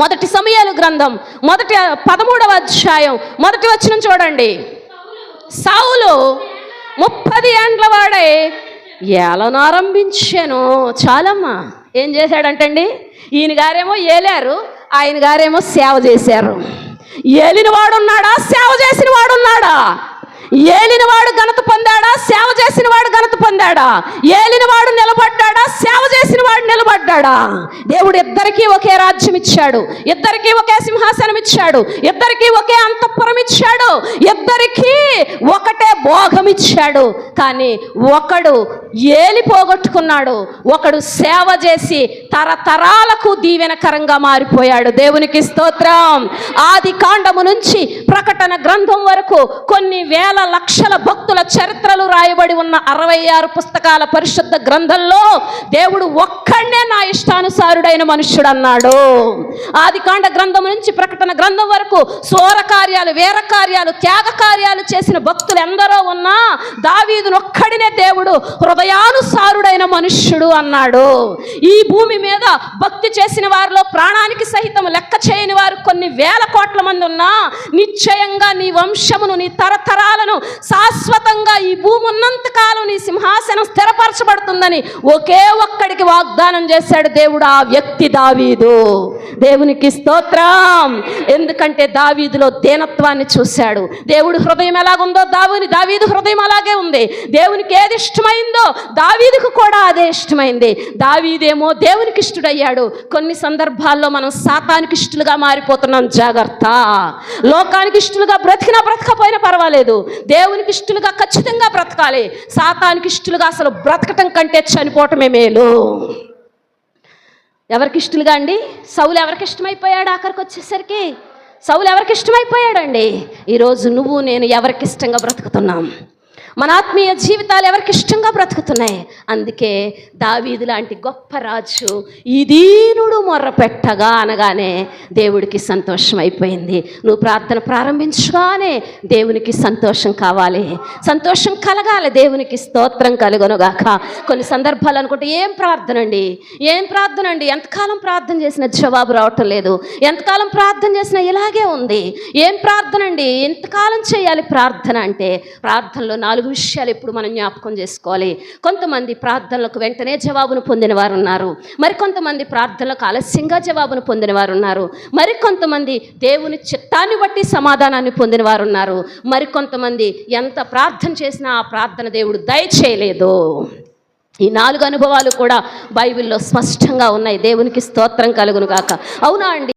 మొదటి సమయాలు గ్రంథం మొదటి పదమూడవ అధ్యాయం. మొదటి వచ్చిన చూడండి. సౌలు ముప్పది ఏండ్ల వాడే ఏలనారంభించాను చాలమ్మా ఏం చేశాడంటండి? ఈయన గారేమో ఏలారు ఆయన గారేమో సేవ చేశారు. ఏలిన వాడున్నాడా సేవ చేసిన వాడున్నాడా ఏలిన వాడు ఘనత పొందాడా సేవ చేసిన వాడు ఘనత పొందాడా? ఏలిన వాడు సేవ చేసిన వాడు నిలబడ్డాడా? దేవుడు ఇద్దరికీ ఒకే రాజ్యం ఇచ్చాడు. ఇద్దరికీ ఒకే సింహాసనం ఇచ్చాడు. ఇద్దరికీ ఒకే అంతఃపురం ఇచ్చాడు. ఇద్దరికీ ఒకటే భోగం ఇచ్చాడు కానీ ఒకడు ఏలి పోగొట్టుకున్నాడు ఒకడు సేవ చేసి తరతరాలకు దీవెనకరంగా మారిపోయాడు. దేవునికి స్తోత్రం. ఆది కాండము నుంచి ప్రకటన గ్రంథం వరకు కొన్ని వేల లక్షల భక్తుల చరిత్రలు రాయబడి ఉన్న అరవై ఆరు పుస్తకాల పరిశుద్ధ గ్రంథంలో దేవుడు ఒక్క ఇష్టానుసారుడైన మనుష్యుడు అన్నాడు ఆది కాండ గ్రంథం నుంచి ప్రకటన గ్రంథం వరకు సోర కార్యాలు వేర కార్యాలు త్యాగ కార్యాలు చేసిన భక్తులు ఎందరో ఉన్నా దావీదును ఒక్కడినే దేవుడు హృదయానుసారుడైన మనుష్యుడు అన్నాడు. ఈ భూమి మీద భక్తి చేసిన వారిలో ప్రాణానికి సహితం లెక్క చేయని వారు కొన్ని వేల కోట్ల మంది ఉన్నా నిశ్చయంగా నీ వంశమును నీ తరతరాలను శాశ్వతంగా ఈ భూమి ఉన్నంత కాలం నీ సింహాసనం స్థిరపరచ స్థిరపరచబడుతుందని ఒకే ఒక్కడికి వాగ్దానం చేశాడు దేవుడు ఆ వ్యక్తి దావీదు. దేవునికి స్తోత్రం. ఎందుకంటే దావీదులో దీనత్వాన్ని చూశాడు. దేవుడు హృదయం ఎలాగుందో దావుని దావీదు హృదయం అలాగే ఉంది. దేవునికి ఏది ఇష్టమైందో దావీదుకు కూడా అదే ఇష్టమైంది. దావీదేమో దేవునికి ఇష్టడయ్యాడు. కొన్ని సందర్భాల్లో మనం శాతానికి ఇష్టలుగా మారిపోతున్నాం జాగ్రత్త. లోకానికి ఇష్టలుగా బ్రతికినా బ్రతకపోయినా పర్వాలేదు. దేవునికి ఇష్టలుగా ఖచ్చితంగా బ్రతకాలి. శాతానికి ఇష్టలుగా అసలు బ్రతకటం కంటే చనిపోవటమే మేలు? ఎవరికి ఇష్టలుగా అండి? సౌలు ఎవరికి ఇష్టమైపోయాడు ఆఖరికి వచ్చేసరికి? సౌలు ఎవరికి ఇష్టమైపోయాడండి? ఈరోజు నువ్వు నేను ఎవరికి ఇష్టంగా బ్రతుకుతున్నాం? మన ఆత్మీయ జీవితాలు ఎవరికి ఇష్టంగా బ్రతుకుతున్నాయి? అందుకే దావీదు లాంటి గొప్ప రాజు ఈ దీనుడు మొర్ర పెట్టగా అనగానే దేవుడికి సంతోషం అయిపోయింది. నువ్వు ప్రార్థన ప్రారంభించగానే దేవునికి సంతోషం కావాలి. సంతోషం కలగాలి. దేవునికి స్తోత్రం కలుగునుగాక. కొన్ని సందర్భాలు అనుకుంటే ఏం ప్రార్థన అండి ఏం ప్రార్థన అండి ఎంతకాలం ప్రార్థన చేసిన జవాబు రావటం లేదు. ఎంతకాలం ప్రార్థన చేసినా ఇలాగే ఉంది. ఏం ప్రార్థన అండి ఎంతకాలం చేయాలి ప్రార్థన అంటే ప్రార్థనలో నాలుగు విషయాలు ఎప్పుడు మనం జ్ఞాపకం చేసుకోవాలి. కొంతమంది ప్రార్థనలకు వెంటనే జవాబును పొందిన వారు ఉన్నారు మరికొంతమంది ప్రార్థనలకు ఆలస్యంగా జవాబును పొందిన వారు ఉన్నారు మరికొంతమంది దేవుని చిత్తాన్ని బట్టి సమాధానాన్ని పొందిన వారు ఉన్నారు మరికొంతమంది ఎంత ప్రార్థన చేసినా ఆ ప్రార్థన దేవుడు దయచేయలేదు ఈ నాలుగు అనుభవాలు కూడా బైబిల్లో స్పష్టంగా ఉన్నాయి. దేవునికి స్తోత్రం కలుగును కాక అవునా అండి?